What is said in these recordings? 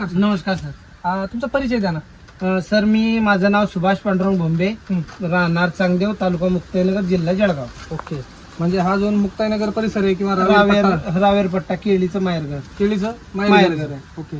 नमस्कार नमस्कार सर. अं, तुमचा परिचय द्या ना. अ, सर मी माझं नाव सुभाष पांडुरंग भोंबे. राहणार चांगदेव तालुका मुक्ताईनगर जिल्हा जळगाव. ओके. म्हणजे हा जो मुक्ताईनगर परिसर आहे किंवा रावेर रावेर पट्टा, रावेर पट्टा केळीचं माहेरघर. केळीचं? माहेरघर. माहेरघर आहे. ओके.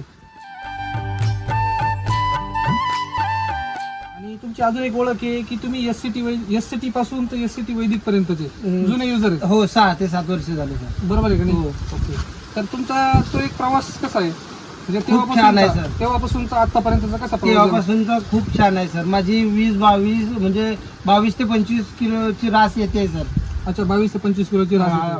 आणि तुमची अजून एक ओळख आहे की तुम्ही S C T S C T पासून तर एस सी टी वैदिक पर्यंतचे. जुने युजर आहेत. हो सहा ते सात वर्ष झाले सर. बरोबर आहे का नाही? हो. ओके. तर तुमचा तो एक प्रवास कसा आहे? म्हणजे खूप छान आहे, सर. तेव्हापासूनचा आतापर्यंतचा कसा प्रवास? तेव्हापासूनचा खूप छान आहे सर. माझी वीस बावीस म्हणजे बावीस ते पंचवीस किलोची रास येते सर. अच्छा बावीस ते पंचवीस किलोची रास हा.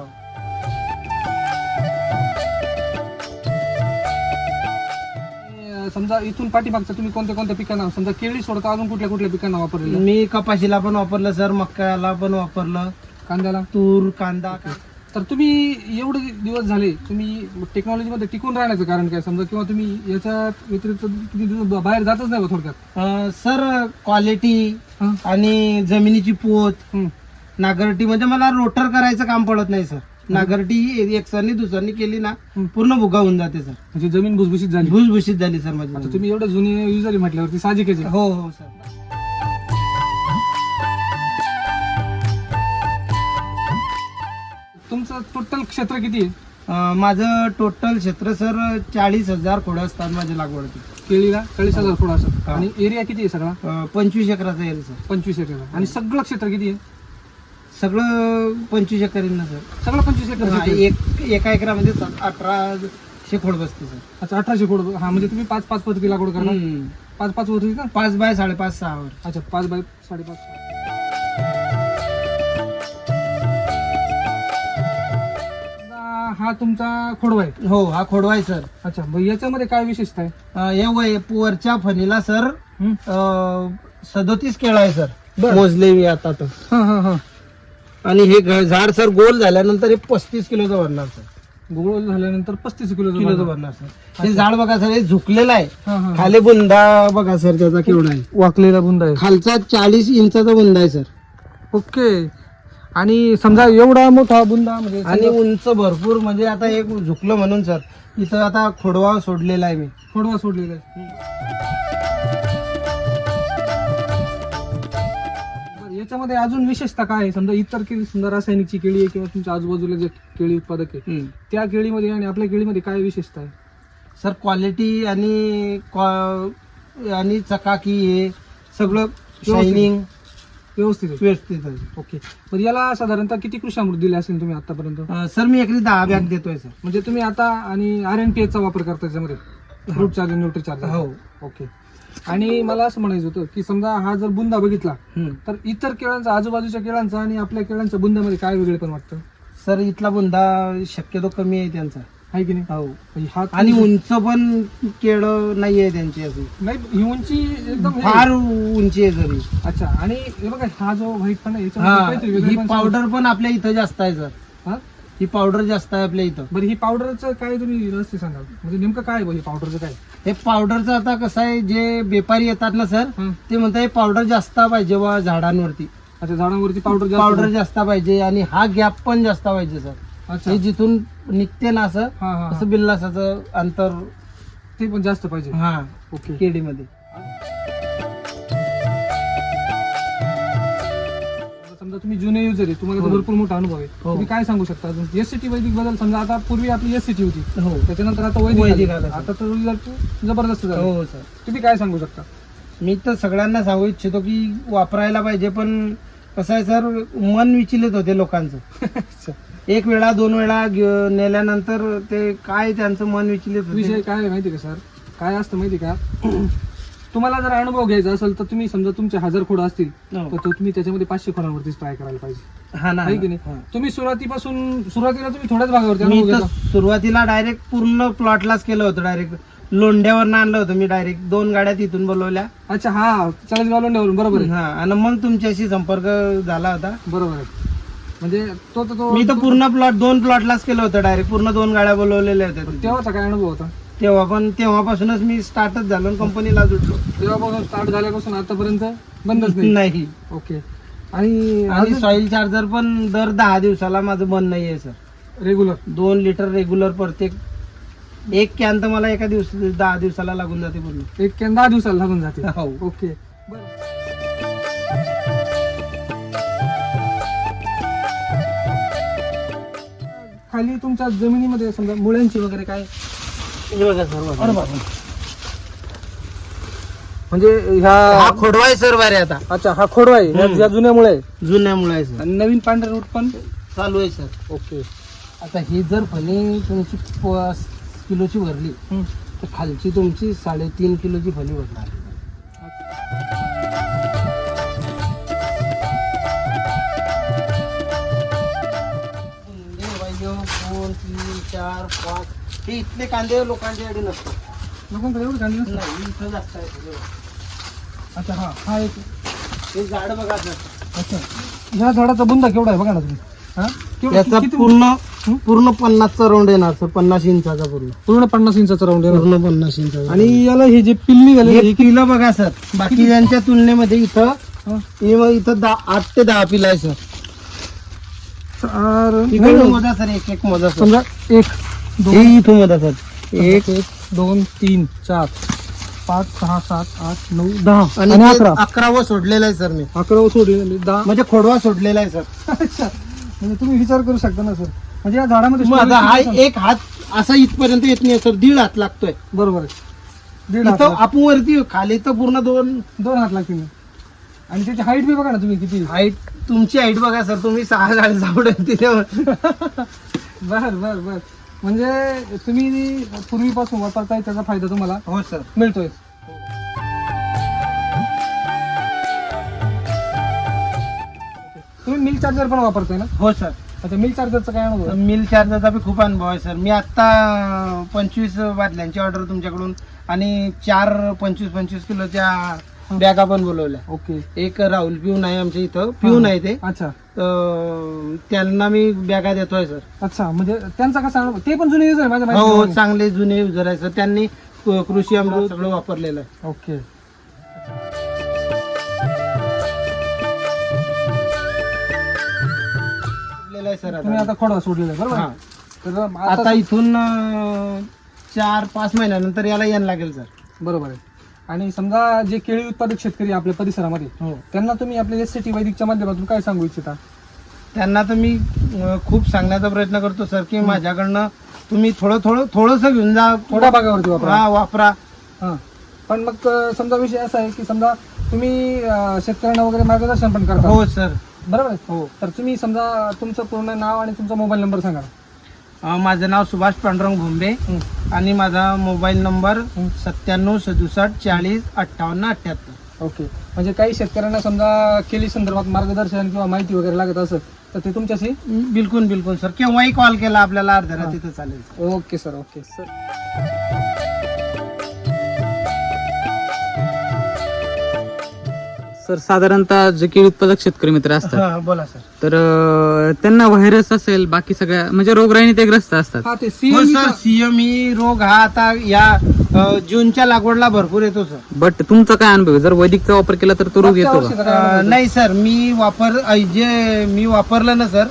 आणि, समजा इथून पाठीमागचं तुम्ही कोणत्या कोणत्या पिकांना समजा केळी सोडता अजून कुठल्या कुठल्या पिकांना वापरलेलं? मी कपाशीला पण वापरलं सर. मक्याला पण वापरलं. कांद्याला? तूर कांदा. तर तुम्ही एवढे दिवस झाले तुम्ही टेक्नॉलॉजीमध्ये टिकून राहण्याचं कारण काय समजा किंवा तुम्ही याच्या व्यतिरिक्त दिवस बाहेर जातच नाही बा थोडक्यात अ, सर क्वालिटी हं. आणि जमिनीची पोत हं. नागरटी म्हणजे मला रोटर करायचं काम पडत नाही सर नागरटी एक सरनी दुसरनी केली ना हं. पूर्ण भुगा होऊन जाते सर म्हणजे जमीन भुसभुशीत झाली भुसभुशीत झाली सर माझी आता. तुम्ही एवढं जुनी युजर म्हटल्यावरती साहजिकच आहे हो हो सर टोटल क्षेत्र किती आहे? अ, माझं टोटल क्षेत्र सर चाळीस हजार खोडं असतात माझ्या लागवडची. केळीला चाळीस हजार फूट हा. आणि एरिया किती आहे सगळा? पंचवीस एकराचं येईल सर पंचवीस एकर आणि सगळं क्षेत्र किती आहे? सगळं पंचवीस एकर येईल ना सर सगळं पंचवीस एकर हा, क्षेत्र. आहे. एक एका एकरामध्ये सात- अठराशे खोड बसते सर अच्छा अठराशे फूट हा म्हणजे तुम्ही पाच पाच पद्धती लागवड हम्म. पाच पाच होती ना पाच बाय साडेपाच सहा वर. अच्छा पाच बाय साडेपाच हा तुमचा खोडवा आहे. हो हा खोडवा आहे सर. अच्छा मग याच्यामध्ये काय विशेषता आहे? अ, या वय वरच्या फणीला सर हं? सदोतीस केळं आहे सर. बर. मोजले मी आता तर. हा हा हा. आणि हे घ- झाड सर गोल झाल्यानंतर हे पस्तीस किलोचं भरणार सर. गोळ झाल्यानंतर पस्तीस किलो किलोचं भरणार. सर. हे झाड बघा सर हे झुकलेलं आहे. हा हा. खाली बुंदा बघा सर त्याचा केवढा आहे. वाकलेला बुंदा आहे. खालचा चाळीस इंचाचा बुंदा आहे सर. ओके. आणि समजा एवढा मोठा बुंदा म्हणजे आणि उंच भरपूर म्हणजे आता एक झुकलं म्हणून सर. इथं आता खोडवा सोडलेला आहे मी. खोडवा सोडलेला आहे. बरं, याच्यामध्ये अजून विशेषता काय आहे? समजा इतर केळी समजा रासायनिकची केळी आहे किंवा तुमच्या आजूबाजूला जे केळी उत्पादक आहे हम्म. त्या केळीमध्ये आणि आपल्या केळीमध्ये काय विशेषता आहे? सर क्वालिटी आणि क्वा- आणि चकाकी हे सगळं शायनिंग व्यवस्थित आहे. व्यवस्थित आहे. ओके. तर याला साधारणतः किती कृषामृत दिले असेल तुम्ही आतापर्यंत? अं, सर मी एकरी दहा बॅग देतोय सर. म्हणजे तुम्ही आता आणि आर एन पी चा वापर करता त्याच्यामध्ये फ्रूट चार्जर न्यूट्री चार्जर हो. ओके. आणि मला असं म्हणायचं होतं की समजा हा जर बुंदा बघितला हम्म. तर इतर केळांचा आजूबाजूच्या केळांचा आणि आपल्या केळांच्या बुंद्यामध्ये काय वेगळे पण वाटतं? सर इथला बुंदा शक्यतो कमी आहे त्यांचा. आहे की नाही? हो. म्हणजे हा आणि उंच पण केळ नाहीये त्यांची अशी नाही ही उंची एकदम हे- फार उंची आहे जरी. अच्छा आणि हे बघा हा जो व्हाईट पण आहे हा याच्यामध्ये काहीतरी ही वेगळेपण पावडर पण आपल्या इथं जास्त आहे सर. हा? ही पावडर जास्त आहे आपल्या इथं. बरं ही पावडरचं काय तुम्ही रहस्य सांगाल? म्हणजे नेमकं काय आहे हे पावडरचं काय? हे पावडरचं आता कसं आहे जे व्यापारी येतात ना सर हं. ते म्हणतात हे पावडर जास्त पाहिजे बा झाडांवरती. अच्छा झाडांवरती पावडर पावडर जास्त पाहिजे आणि हा गॅप पण जास्त पाहिजे सर. अच्छा. हे जिथून निघते ना असं हा हा, हा. असं बिल्लासाचं अंतर. ते पण जास्त पाहिजे. हा ओके. केडीमध्ये. समजा तुम्ही जुने युजर आहे तुम्हाला तर हो. भरपूर मोठा अनुभव आहे. हो. तुम्ही काय सांगू शकता? अजून एस सी वैदिकबद्दल समजा आता पूर्वी आपली एस सी होती. हो. त्याच्यानंतर आता वैदिक वैदिक आलं. आलं, सर. आता तर result जबरदस्त झालं. हो सर. तुम्ही काय सांगू शकता? मी तर सगळ्यांना सांगू इच्छितो की वापरायला पाहिजे पण कसं आहे सर मन विचलित होते लोकांचं. एक वेळा दोन वेळा ग- नेल्यानंतर ते काय त्यांचं मन विचलित विषय होते काय आहे माहिती का सर? काय असतं माहिती का? तुम्हाला जर अनुभव घ्यायचा असेल तर तुम्ही समजा तुमचे हजार खोड असतील हो. तर तो तुम्ही त्याच्यामध्ये पाचशे खोडांवरतीच ट्राय करायला पाहिजे. हा ना आहे की नाही? हा. तुम्ही सुरुवातीपासून सुरुवातीला तुम्ही थोड्याच भागावरती मी अनुभव तर घेता. सुरुवातीला डायरेक्ट पूर्ण प्लॉटलाच केलं होतं डायरेक्ट लोंढ्यावर आणलं होतं मी डायरेक्ट दोन गाड्या तिथून बोलवल्या. अच्छा हा चाळीस गावलोंड्यावरून बरोबर आहे. हा आणि मग तुमच्याशी संपर्क झाला होता. बरोबर आहे. म्हणजे तो तो मी तर पूर्ण प्लॉट दोन प्लॉटलाच केलं होतं डायरेक्ट पूर्ण दोन गाड्या बोलवलेल्या होत्या. तेव्हाचा काय अनुभव होता? तेव्हा पण तेव्हापासूनच मी स्टार्टच झालो कंपनीला जुटलो तेव्हापासून स्टार्ट झाल्यापासून आतापर्यंत बंदच नाही? नाही. ओके. आणि आणि सॉइल चार्जर पण दर दहा दिवसाला माझं बंद नाहीये सर रेग्युलर दोन लिटर रेग्युलर प्रत्येक एक कॅन तर मला एका दिवस दहा दिवसाला लागून जाते पूर्ण. एक कॅन दहा दिवसाला लागून जाते. हो. ओके. खाली तुमच्या जमिनीमध्ये समजा मुळ्यांची वगैरे काय? हे अरे बापरे. म्हणजे ह्या हा खोडवा आहे सर बारे आता. अच्छा हा खोडवा आहे. ह्या- हम्म. या जुन्या मुळे आहे. जुन्यामुळे आहे सर. आणि नवीन पांढरे रूट पण? चालू आहे सर. ओके. आता ही जर फणी तुमची प- किलोची भरली. तर खालची तुमची साडेतीन किलोची फणी भरणार. दोन तीन चार पाच हे इथले कांदे लोकांच्याकडे नसतात. लोकांकडे एवढं कांदे नसतात. नाही इथं जास्त आहे. अच्छा हा हा एक. हे झाड बघा सर अच्छा. ह्या झाडाचा बुंदा केवढा आहे बघा ना तुम्ही. हा? केवढा- याचा किती- पूर्ण पूर्ण पन्नासचा राऊंड येणार सर पन्नास इंचाचा पूर्ण. पूर्ण पन्नास इंचाचा राऊंड आहे पूर्ण पन्नास इंचाचा आणि याला हे जे पिल्ली झाले हे पिलं बघा सर बाकीच्यांच्या तुलनेमध्ये इथं हा. इथं दहा आठ ते दहा पिलं आहे सर चार- नाही, मोजा सर एक एक मोजा सर समजा एक हे दोन इथून मोजा सर एक एक दोन तीन चार पाच सहा सात आठ नऊ दहा आणि आणि ते अकरा. अकरावं सोडलेलं आहे सर मी. अकरा सोडले दहा. म्हणजे खोडवा सोडलेला आहे सर म्हणजे तुम्ही विचार करू शकता ना सर म्हणजे या झाडामध्ये storage हा किती एक हात असा इथपर्यंत येत नाही सर. दीड हात लागतोय? बरोबर आहे. दीड हात इथं लागतात. आपण वरती खाली तर पूर्ण दोन दोन हात लागतील. आणि त्याची हाईट बी बघा ना तुम्ही किती. हाईट तुमची हाईट बघा सर. तुम्ही सहा फूट आहे तिथे बर बर बर. म्हणजे तुम्ही पूर्वीपासून वापरताय त्याचा फायदा तुम्हाला हो सर. मिळतोय. तुम्ही मिल्क चार्जर पण वापरताय ना? हो सर. अच्छा मिल्क चार्जरचा काय अनुभव आहे? मिल चार्जरचा बी खूप अनुभव आहे सर मी आत्ता पंचवीस बाटल्यांची ऑर्डर तुमच्याकडून आणि चार पंचवीस पंचवीस किलोच्या बॅगा पण बोलवल्या. ओके. एक राहुल पिऊन आहे आमच्या इथं. पिऊन आहे ते. अच्छा. तर त्यांना मी बॅगा देतोय सर अच्छा म्हणजे त्यांचा कसा अनुभव? ते पण जुने युजर आहे माझ्या हो माहितीप्रमाणे. चांगले जुने युजर आहे सर त्यांनी कृषी अमृत सगळं वापरलेलं आहे. ओके. सर तुम्ही आता आता खोडवा सोडलेला आहे, बरोबर? हा. तर आता आता इथून अं, चार पाच महिन्यानंतर याला यायला लागेल सर. बरोबर आहे. आणि समजा जे केळी उत्पादक शेतकरी आपल्या परिसरामध्ये हो. त्यांना तुम्ही आपल्या एस टी वैदिकच्या माध्यमातून काय सांगू इच्छिता? त्यांना तर मी अं, खूप सांगण्याचा प्रयत्न करतो सर की माझ्याकडनं तुम्ही थोडं थोडं थोडंसं घेऊन जा. थोड्या भागावरती वापरा. हा वापरा. हा. पण मग अं, समजा विषय असा आहे की समजा तुम्ही अं, शेतकऱ्यांना वगैरे मार्गदर्शन पण करता. हो सर. बरोबर आहे. हो. तर तुम्ही समजा तुमचं पूर्ण नाव आणि तुमचा मोबाईल नंबर सांगा अं, माझं नाव सुभाष पांडुरंग भोंबे हं. आणि माझा मोबाईल नंबर हं. सत्त्याण्णव सदुसष्ट चाळीस अठ्ठावन्न अठ्ठ्याहत्तर. ओके. म्हणजे काही शेतकऱ्यांना समजा केली संदर्भात मार्गदर्शन किंवा माहिती वगैरे लागत असेल तर ते तुमच्याशी? बिलकुल बिलकुल सर. केव्हाही कॉल केला आपल्याला अर्ध्या रात्रीत चालेल. Okay sir. Okay sir. Sir साधारणतः जे केळी उत्पादक शेतकरी मित्र असतात हा बोला सर तर अं, त्यांना व्हायरस असेल बाकी सगळ्या म्हणजे रोगराईने ते ग्रस्त असतात हा ते हो सर सीएमई रोग हा आता या अं, जूनच्या लागवडला भरपूर येतो सर बट तुमचा काय अनुभव आहे? जर वैदिकचा वापर केला तर तो रोग येतो का अं? नाही सर मी वापर अं, जे मी वापरलं ना सर.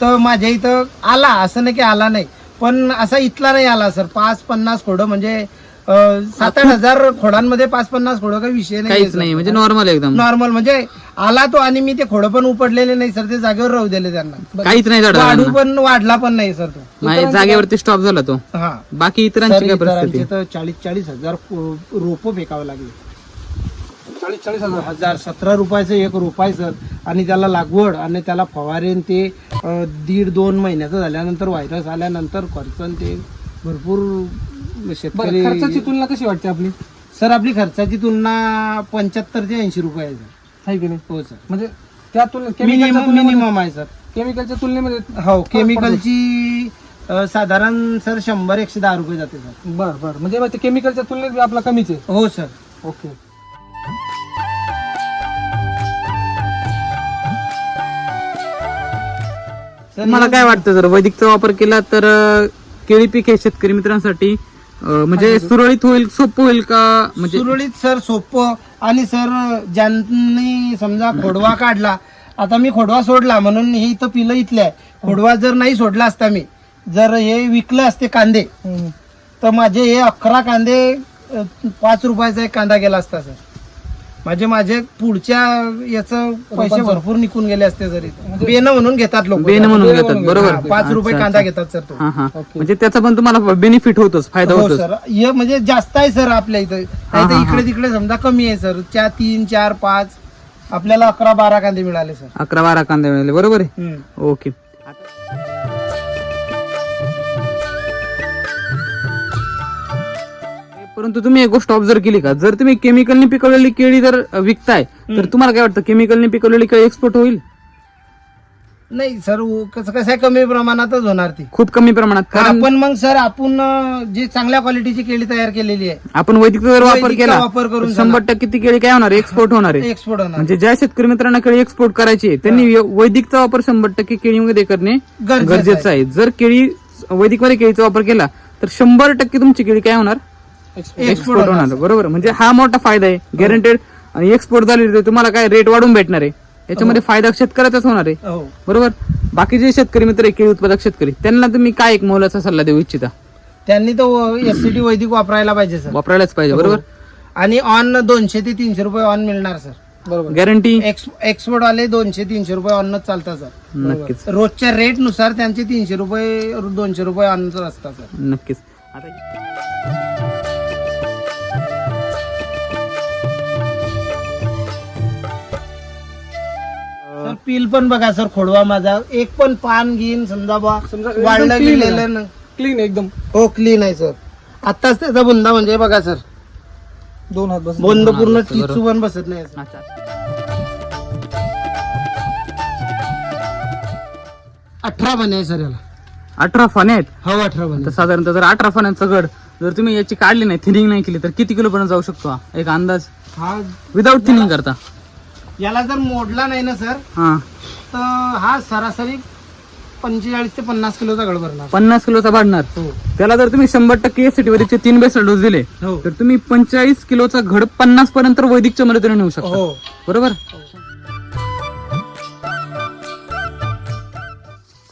तर माझ्या इथं आला असं नाही की आला नाही पण असा इथला नाही आला सर पाच पन्नास खोडं म्हणजे सात आठ हजार खोडांमध्ये पाच पन्नास खोडं काही विषय नाही काहीच नाही म्हणजे नॉर्मल एकदम. नॉर्मल म्हणजे आला तो आणि मी ते खोडं पण उपडलेले नाही सर. ते जागेवर राहू दिले त्यांना. काहीच नाही वाढू पण वाढला पण नाही सर तो. जागेवरती स्टॉप झाला तो. हा. बाकी इतरांची काय परिस्थिती? तर चाळीस चाळीस हजार रोप फेकावं लागले. चाळीस चाळीस हजार हजार सतरा रुपयाचं एक रुपये सर. आणि त्याला लागवड आणि त्याला फवारेन ते अं, दीड दोन महिन्याचं झाल्यानंतर व्हायरस आल्यानंतर खर्च आणि ते भरपूर बरं शेतकरी खर्चाची तुलना कशी वाटते आपली? सर आपली खर्चाची तुलना पंच्याहत्तर ते ऐंशी रुपये आहे सर. आहे की नाही? हो सर. म्हणजे त्या तुलनेत मिनिमम मिनिमम आहे सर. केमिकलच्या तुलनेमध्ये हो केमिकलची अं, साधारण सर शंभर एकशे दहा रुपये जाते सर. बर बर. म्हणजे मग ते केमिकलच्या तुलनेत बी आपला कमीच आहे. हो सर. ओके. सर मला काय वाटतं जर वैदिकचा वापर केला तर अं, केळी पीक हे शेतकरी मित्रांसाठी म्हणजे सुरळीत होईल सोपं होईल का? म्हणजे सुरळीत सर सोपं. आणि सर ज्यांनी समजा खोडवा काढला आता मी खोडवा सोडला म्हणून हे इथं पिलं इथले आहे खोडवा जर नाही सोडला असता मी जर हे विकलं असते कांदे. तर माझे हे अकरा कांदे पाच रुपयाचा एक कांदा गेला असता सर. माझे माझे पुढच्या याचं पैसे. भरपूर निघून गेले असते जरी. म्हणजे- बेन म्हणून घेतात लोक. बेन म्हणून घेतात. बरोबर. पाच रुपये कांदा. घेतात सर तो. म्हणजे त्याचा पण तुम्हाला बेनिफिट होतोच फायदा हो होतोच. सर. हे म्हणजे जास्त आहे सर आपल्या इथं. इकडे तिकडे समजा कमी आहे सर. चार तीन चार पाच. आपल्याला अकरा बारा कांदे मिळाले सर. अकरा बारा कांदे मिळाले. बरोबर आहे. ओके. परंतु तुम्ही एक गोष्ट ऑब्झर्व केली का? जर तुम्ही केमिकलने पिकवलेली केळी जर विकताय तर तुम्हाला काय वाटतं केमिकलने पिकवलेली केळी एक्सपोर्ट होईल? नाही सर उ- कसं कसं आहे कमी प्रमाणातच होणार ती. खूप कमी प्रमाणात कारण आपण मग सर आपण अं, जी चांगल्या क्वालिटीची केळी तयार केलेली आहे आपण वैदिकचा जर वापर वैदिकचा केला वापर करून तर शंभर टक्के ती केळी काय होणार? एक्सपोर्ट होणार आहे. एक्सपोर्ट होणार. म्हणजे ज्या शेतकरी मित्रांना केळी एक्सपोर्ट करायची आहे त्यांनी वैदिकचा वापर शंभर टक्के केळीमध्ये करणे गरजेचं गरजेचं आहे. जर केळी वैदिकमध्ये केळीचा वापर केला तर शंभर टक्के तुमची केळी काय होणार? एक्सपोर्ट होणार. बरोबर. म्हणजे हा मोठा फायदा आहे. गॅरंटेड आणि एक्सपोर्ट झाली तर तुम्हाला काय रेट वाढून भेटणार आहे. याच्यामध्ये फायदा शेतकऱ्याचाच होणार आहे. हो. बरोबर? बाकीचे शेतकरी मित्र केळी उत्पादक शेतकरी त्यांना तुम्ही काय एक मोलाचा सल्ला देऊ इच्छिता? त्यांनी तो एससीटी वैदिक वापरायला पाहिजे सर. वापरायलाच पाहिजे. बरोबर? आणि ऑन दोनशे ते तीनशे रुपये ऑन मिळणार सर. बरोबर. गॅरंटी एक्स एक्सपोर्ट वाले दोनशे तीनशे रुपये ऑनच चालतात सर. नक्कीच. रोजच्या रेटनुसार त्यांचे तीनशे रुपये दोनशे रुपये ऑनच असतात सर. नक्कीच. आता पील पण बघा सर खोडवा माझा. एक पण पान घेईन समजा बा समजा एकदम वाढलं clean आहे गेलेलं ना क्लीन एकदम. हो क्लीन आहे सर. आताच त्याचा बुंदा म्हणजे बघा सर. दोन हात बस बुंद पूर्ण. टिचू पण बसत नाही. अठरा बने आहे सर याला. अठरा फाने आहेत? हो अठरा बने तर साधारणतः जर अठरा फाण्याचा गड जर तुम्ही याची काढली नाही थिनिंग नाही केली तर किती किलो पर्यंत जाऊ शकतो हा? एक अंदाज? हा. विदाऊट थिनिंग करता. याला जर मोडला नाही ना सर हा. तर हा सरासरी पंचेचाळीस ते पन्नास किलोचा गड भरणार. पन्नास किलोचा वाढणार हो. त्याला जर तुम्ही शंभर टक्के एसिटी वैदिकचे तीन बेसल डोस दिले हो. तर तुम्ही पंचेचाळीस किलोचा घड पन्नास पर्यंत वैदिकच्या मदतीने नेऊ शकता. हो. बरोबर?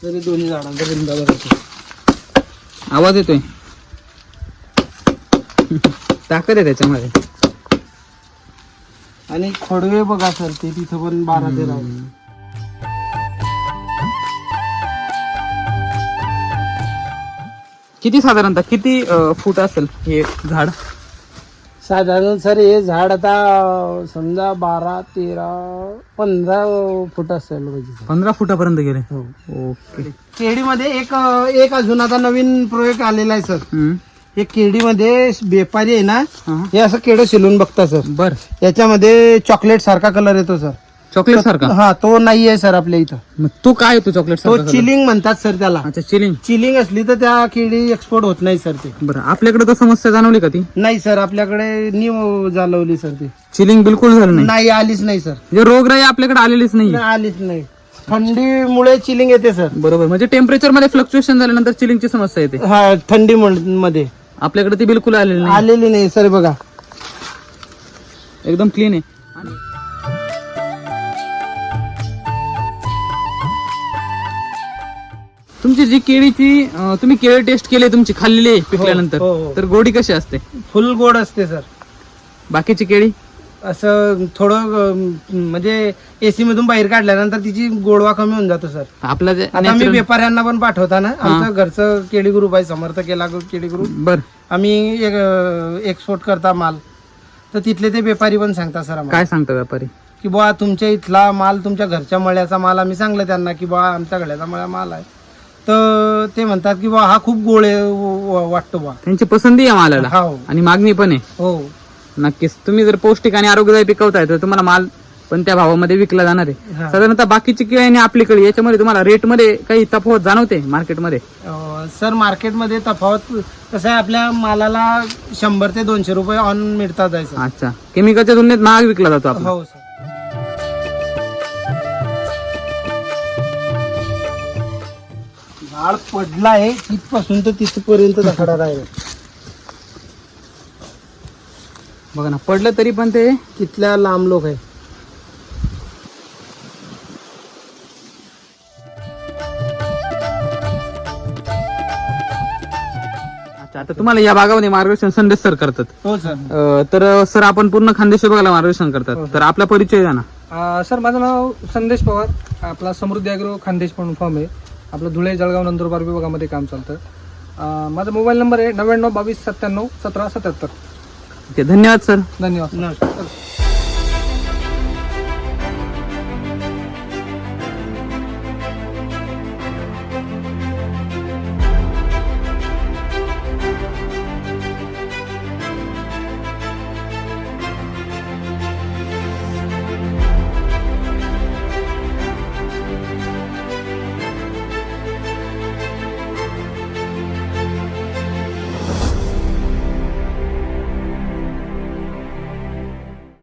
तरी दोन्ही झाडांचा बुंदा भरायचा आवाज येतोय? ताकद आहे त्याच्यामध्ये. आणि खोडवे बघा सर ते तिथं पण बारा तेरा आहे. किती साधारणतः किती अं, फूट असेल हे झाड? साधारण सर हे झाड आता अं, समजा बारा तेरा पंधरा फूट असेल पाहिजे पंधरा फुटापर्यंत गेले? हो. ओके. केळीमध्ये एक अं, एक अजून आता नवीन प्रयोग आलेला आहे सर. हम्म. हे केळीमध्ये व्यापारी आहे ना हा. हे असं केळं शिलून बघता सर. बर. याच्यामध्ये चॉकलेट सारखा कलर येतो सर. चॉकलेट सारखा? हा तो नाही आहे सर आपल्या इथं. मग तो काय येतो चॉकलेट तो सारखा चिलिंग म्हणतात सर त्याला. अच्छा चिलिंग चिलिंग असली तर त्या केळी एक्सपोर्ट होत नाही सर ते. बरं आपल्याकडे तर समस्या जाणवली का ती? नाही सर आपल्याकडे न्यू जालवली सर ती. चिलिंग बिलकुल झालं नाही. नाही आलीच नाही सर. म्हणजे रोगराई आपल्याकडे आलेलीच नाही. नाही, आलीच नाही. थंडीमुळे चिलिंग येते सर. बरोबर म्हणजे टेम्परेचरमध्ये फ्लक्च्युएशन झाल्यानंतर चिलिंगची समस्या येते. हा थंडी मध्ये आपल्याकडे ती बिलकुल आलेली नाही. आलेली नाही सर बघा. एकदम क्लीन आहे. तुमची जी केळीची अं, तुम्ही केळी टेस्ट केली तुमची खाल्लेली आहे पिकल्यानंतर हो, हो. तर गोडी कशी असते? फुल गोड असते सर. बाकीची केळी? असं थोडं म्हणजे एसी मधून बाहेर काढल्यानंतर तिची गोडवा कमी होऊन जातो सर. आपला जे आता मी natural- व्यापाऱ्यांना पण पाठवताना आमचं घरचं केळी ग्रुप आहे समर्थ केला केळी ग्रुप बर. आम्ही एक्सपोर्ट करता माल. तर तिथले ते व्यापारी पण सांगतात सर आम्हाला. काय सांगता व्यापारी? की बुवा तुमच्या इथला माल तुमच्या घरच्या मळ्याचा माल आम्ही सांगलं त्यांना की बुवा आमच्या गळ्याचा मळ्या माल आहे. तर ते म्हणतात की बुवा हा खूप गोळ वाटतो बुवा. त्यांची पसंती आहे मालाला. हो. आणि मागणी पण आहे. हो. नक्कीच. तुम्ही जर पौष्टिक आणि आरोग्यदायी पिकवताय तर तुम्हाला माल पण त्या भावामध्ये विकला जाणार आहे. साधारणतः बाकीची केळी आणि आपली केळी याच्यामध्ये तुम्हाला रेटमध्ये काही तफावत जाणवते मार्केटमध्ये? सर मार्केटमध्ये तफावत कसं आहे आपल्या मालाला शंभर ते दोनशे रुपये ऑन मिळतात अच्छा. केमिकलच्या तुलनेत महाग विकला जातो आपला हो सर. झाड पडला आहे तिथपासून तर तिथपर्यंत दाखडा राहील बघा ना पडलं तरी पण ते तिथल्या लांब लोक आहे. अच्छा आता तुम्हाला या भागामध्ये मार्गदर्शन संदेश सर करतात. हो सर. अं, तर सर आपण पूर्ण खानदेश विभागाला मार्गदर्शन करतात. तर आपला परिचय द्या ना. सर माझं नाव संदेश पवार. आपला समृद्धी अॅग्रो खानदेश म्हणून फॉर्म आहे. आपलं धुळे जळगाव नंदुरबार विभागामध्ये काम चालतं. माझा मोबाईल नंबर आहे नव्याण्णव बावीस सत्त्याण्णव सतरा सत्याहत्तर. धन्यवाद सर. धन्यवाद. नमस्कार.